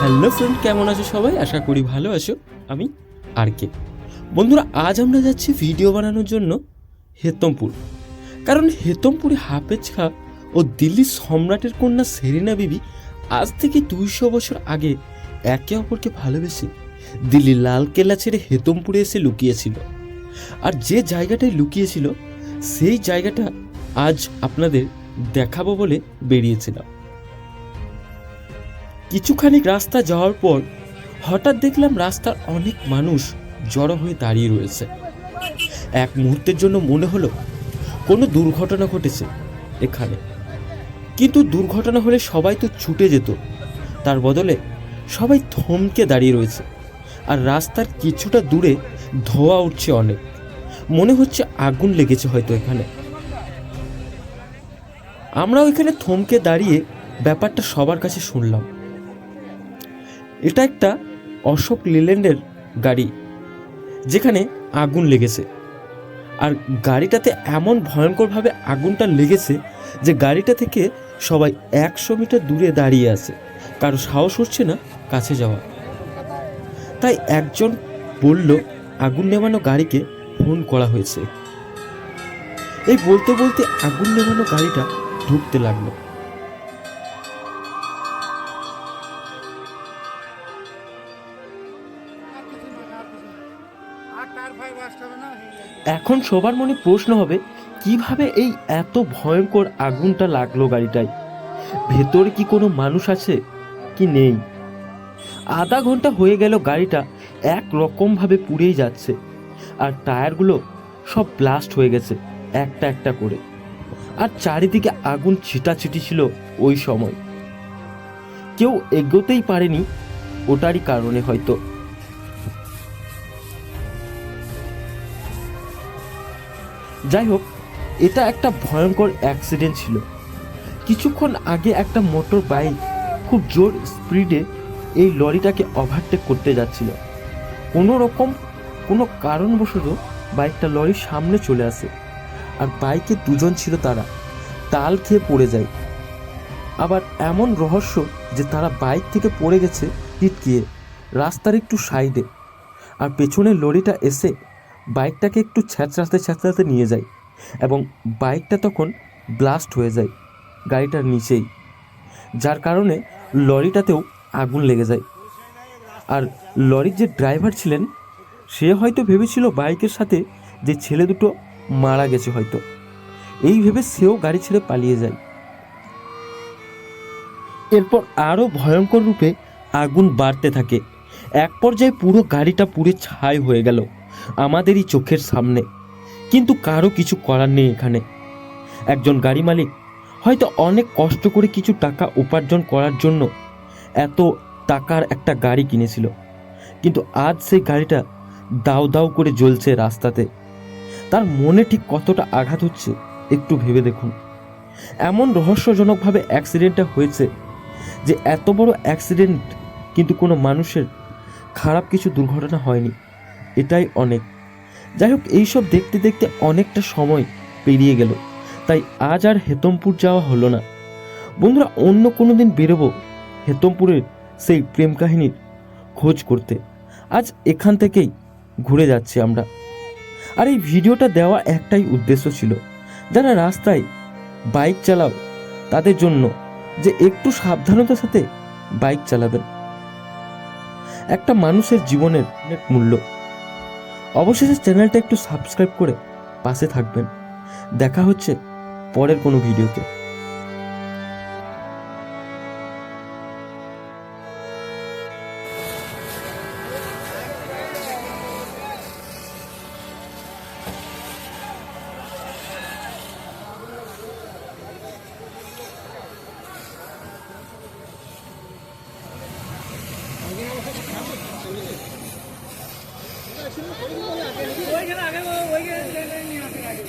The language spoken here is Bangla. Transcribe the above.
হ্যালো ফ্রেন্ড, কেমন আছো সবাই? আশা করি ভালো আছো। আমি আর কে বন্ধুরা, আজ আমরা যাচ্ছি ভিডিও বানানোর জন্য হেতমপুর। কারণ হেতমপুরে হাফেজ খা ও দিল্লির সম্রাটের কন্যা সেরিনা বিবি আজ থেকে দুইশো বছর আগে একে অপরকে ভালোবেসে দিল্লির লাল কেল্লা ছেড়ে হেতমপুরে এসে লুকিয়েছিল। আর যে জায়গাটায় লুকিয়েছিল, সেই জায়গাটা আজ আপনাদের দেখাবো বলে বেরিয়েছিলাম। কিছুখানি রাস্তা যাওয়ার পর হঠাৎ দেখলাম রাস্তার অনেক মানুষ জড়ো হয়ে দাঁড়িয়ে রয়েছে। এক মুহূর্তের জন্য মনে হলো কোনো দুর্ঘটনা ঘটেছে এখানে। কিন্তু দুর্ঘটনা হলে সবাই তো ছুটে যেত। তার বদলে সবাই থমকে দাঁড়িয়ে রয়েছে। আর রাস্তার কিছুটা দূরে ধোয়া উঠছে অনেক। মনে হচ্ছে আগুন লেগেছে হয়তো এখানে। আমরা ওইখানে থমকে দাঁড়িয়ে ব্যাপারটা সবার কাছে শুনলাম। এটা একটা অশোক লেল্যান্ডের গাড়ি, যেখানে আগুন লেগেছে। আর গাড়িটাতে এমন ভয়ঙ্করভাবে আগুনটা লেগেছে যে গাড়িটা থেকে সবাই একশো মিটার দূরে দাঁড়িয়ে আছে। কারও সাহস হচ্ছে না কাছে যাওয়া। তাই একজন বলল, আগুন নেভানো গাড়িকে ফোন করা হয়েছে। এই বলতে বলতে আগুন নেভানো গাড়িটা ঢুকতে লাগল। এখন সবার মনে প্রশ্ন হবে, কীভাবে এই এত ভয়ঙ্কর আগুনটা লাগল গাড়িটায়? ভেতরে কি কোনো মানুষ আছে কি নেই? আধা ঘণ্টা হয়ে গেল গাড়িটা এক রকমভাবে পুড়েই যাচ্ছে। আর টায়ারগুলো সব ব্লাস্ট হয়ে গেছে, একটা একটা করে। আর চারিদিকে আগুন ছিটাছিটি ছিল ওই সময়। কেউ এগোতেই পারেনি, ওটারই কারণে হয়তো। যাই হোক, এটা একটা ভয়ঙ্কর অ্যাক্সিডেন্ট ছিল। কিছুক্ষণ আগে একটা মোটর বাইক খুব জোর স্পিডে এই লরিটাকে ওভারটেক করতে যাচ্ছিল। কোনো রকম, কোনো কারণবশত বাইকটা লরির সামনে চলে আসে আর বাইকে দুজন ছিল তারা। তাল খেয়ে পড়ে যায়। আবার এমন রহস্য যে তারা বাইক থেকে পড়ে গেছে টিটকিয়ে রাস্তার একটু সাইডে। আর পেছনের লরিটা এসে বাইকটাকে একটু ছ্যাঁচড়াতে ছ্যাঁচড়াতে নিয়ে যায় এবং বাইকটা তখন ব্লাস্ট হয়ে যায় গাড়িটার নিচেই। যার কারণে লরিটাতেও আগুন লেগে যায়। আর লরির যে ড্রাইভার ছিলেন, সে হয়তো ভেবেছিল বাইকের সাথে যে ছেলে দুটো মারা গেছে হয়তো। এই ভেবে সেও গাড়ি ছেড়ে পালিয়ে যায়। এরপর আরও ভয়ঙ্কর রূপে আগুন বাড়তে থাকে। এক পর্যায়ে পুরো গাড়িটা পুড়ে ছাই হয়ে গেল আমাদেরই চোখের সামনে। কিন্তু কারও কিছু করার নেই এখানে। একজন গাড়ি মালিক হয়তো অনেক কষ্ট করে কিছু টাকা উপার্জন করার জন্য এত টাকার একটা গাড়ি কিনেছিল। কিন্তু আজ সেই গাড়িটা দাও দাও করে জ্বলছে রাস্তাতে। তার মনে ঠিক কতটা আঘাত হচ্ছে একটু ভেবে দেখুন। এমন রহস্যজনকভাবে অ্যাক্সিডেন্টটা হয়েছে যে এত বড় অ্যাক্সিডেন্ট কিন্তু কোনো মানুষের খারাপ কিছু দুর্ঘটনা হয়নি। এটাই অনেক। যাই হোক, এইসব দেখতে দেখতে অনেকটা সময় পেরিয়ে গেল। তাই আজ আর হেতমপুর যাওয়া হলো না। বন্ধুরা, অন্য কোনো দিন বেরোবো হেতমপুরের সেই প্রেম কাহিনীর খোঁজ করতে। আজ এখান থেকেই ঘুরে যাচ্ছি আমরা। আর এই ভিডিওটা দেওয়া একটাই উদ্দেশ্য ছিল, যারা রাস্তায় বাইক চালাও, তাদের জন্য যে একটু সাবধানতার সাথে বাইক চালাবেন। একটা মানুষের জীবনের অনেক মূল্য। অবশেষে চ্যানেলটা একটু সাবস্ক্রাইব করে পাশে থাকবেন। দেখা হচ্ছে পরের কোনো ভিডিওতে। ওইখানে আগে ওইখানে নিয়ে আসে। আগে